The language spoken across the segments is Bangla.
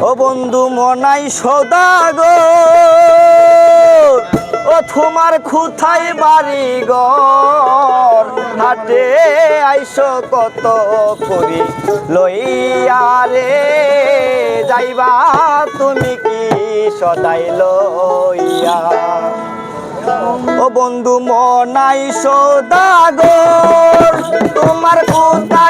ও বন্ধু মনাই সদাগ ও তোমার খুথাই বাড়ি গর হাটে কত করি লইয়া রে। যাইবা তুমি কি সদাই লইয়া? ও বন্ধু মনাই সদাগর তোমার কোথায়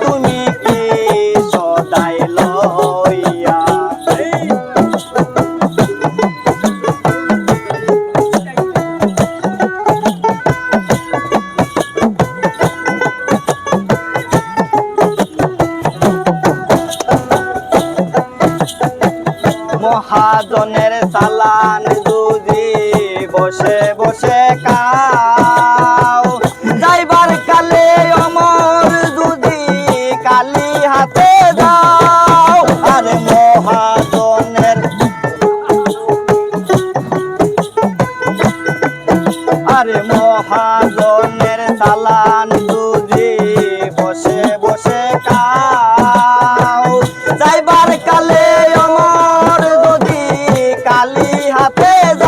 তুমি কে সদাই লইয়া মহাজনের সালা hapeza